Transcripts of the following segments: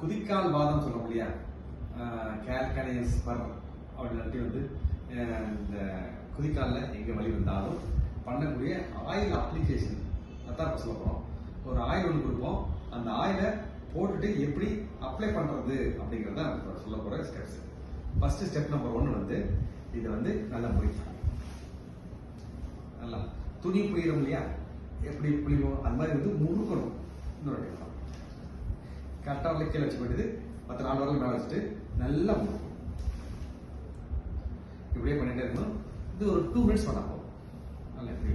குதிக்கால் வாதம் சொல்ல இல்லையா கேல்கனையஸ் பர் அப்படின்ட்டு வந்து இந்த குதிக்காலில் எங்கே வழி வந்தாலும் பண்ணக்கூடிய ஆயில் அப்ளிகேஷன் அதான் இப்போ சொல்ல போகிறோம் ஒரு ஆயில் ஒன்று கொடுப்போம். அந்த ஆயிலை போட்டுட்டு எப்படி அப்ளை பண்ணுறது அப்படிங்கிறத சொல்ல போகிற ஸ்டெப்ஸ் ஃபர்ஸ்ட் ஸ்டெப் நம்பர் ஒன்று வந்து இதை வந்து நல்லா முடிக்கும் நல்லா. துணி புளிகிறோம் இல்லையா? எப்படி புரியும் அது மாதிரி வந்து முறுக்கணும் இன்னொரு time கரெக்டாக வந்து கீழே வச்சு போயிட்டு பத்து நாலு வரலாம் மேலே வச்சுட்டு நல்லா இப்படியே பண்ணிட்டே இருக்கணும். இது ஒரு டூ மினிட்ஸ் பண்ணா போகும் நல்லா இப்படி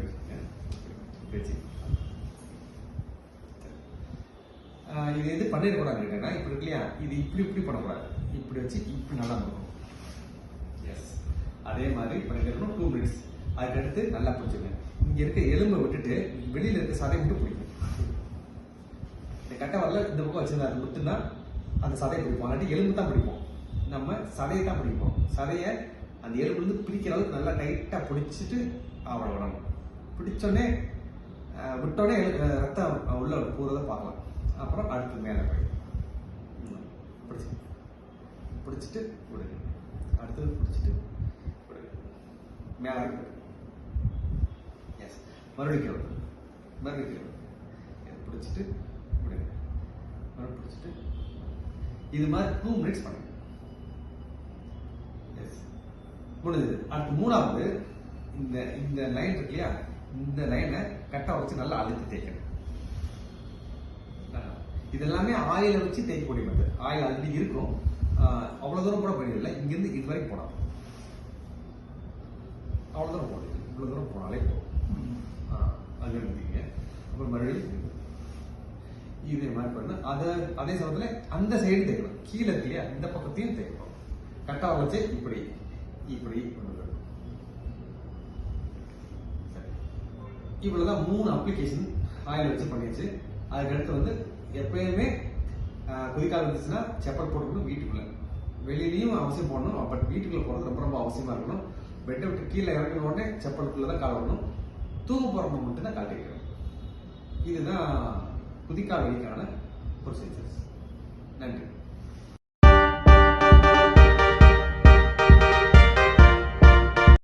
இது எது பண்ணிடக்கூடாது கேட்டேன்னா இப்படி இருக்கு இல்லையா? இது இப்படி இப்படி பண்ணக்கூடாது. இப்படி வச்சு இப்படி நல்லா இருக்கும் எஸ் அதே மாதிரி பண்ணிட்டு இருக்கணும். டூ மினிட்ஸ் அதுக்கடுத்து நல்லா பிடிச்சிருங்க இங்கே இருக்க எலும்பை விட்டுட்டு வெளியில் இருக்க சதை மட்டும் பிடிக்கும் கரெக்டாக வரல இந்த பக்கம் வச்சுருந்தாரு அது மட்டும்தான் அந்த சதையை பிடிப்போம். இல்லாட்டி எலும்பு தான் பிடிப்போம். நம்ம சதையை தான் பிடிப்போம். சதையை அந்த எலும்புலேருந்து வந்து பிடிக்கிற அளவுக்கு நல்லா டைட்டாக பிடிச்சிட்டு அவளை விடணும். பிடிச்சோடனே விட்டோடனே ரத்தம் உள்ள போகிறத பார்க்கலாம். அப்புறம் அடுத்து மேலே போய். பிடிச்சி. பிடிச்சிட்டு விடுங்க. அடுத்தது பிடிச்சிட்டு விடுங்க. மேலே இருக்கு. எஸ் மறுபடியும் கீழே மறுபடியும் பிடிச்சிட்டு பிடிச்சிட்டு இது மாதிரி டூ மினிட்ஸ் பண்ணுங்க. எஸ் முடிஞ்சது அடுத்து மூணாவது இந்த இந்த லைன் இருக்கு இல்லையா? இந்த லைனை கட்டை வச்சு நல்லா அழுத்தி தேய்க்கணும். ஆஹ். இது எல்லாமே ஆயில வச்சு தேய்க்கக்கூடிய மெத்தட் ஆயில் ஆல்ரெடி இருக்கும். ஆஹ் அவ்வளவு தூரம் கூட பண்ணிடல இங்கிருந்து இது வரைக்கும் போடலாம். அவ்வளவு தூரம் போடுது இவ்வளவு தூரம் போனாலே ஆஹ் அது இருந்தீங்க அப்புறம் மறுபடியும் இதே மாதிரி பண்ணு. அதை அதே சமயத்தில் அந்த சைடு தேய்க்கணும். கீழே இருக்கு இல்லையா இந்த பக்கத்தையும் தேய்க்கணும். கட்டாக வச்சு இப்படி இப்படி கொண்டு வரணும் மூணு அப்ளிகேஷன் ஆயில் வச்சு பண்ணியாச்சு. அதுக்கடுத்து வந்து எப்பயுமே குதிக்கால் இருந்துச்சுன்னா செப்பல் போட்டுக்கணும் வீட்டுக்குள்ள. வெளியிலையும் அவசியம் போடணும். பட் வீட்டுக்குள்ள போகிறது ரொம்ப ரொம்ப அவசியமாக இருக்கணும் பெட்டை விட்டு கீழே இறங்கின உடனே செப்பலுக்குள்ளே தான் கால் வரணும் தூங்க போகிறவங்க மட்டும்தான் கால் வைக்கணும் இதுதான் குதிக்கால் ப்ரொசீஜர்ஸ் நன்றி.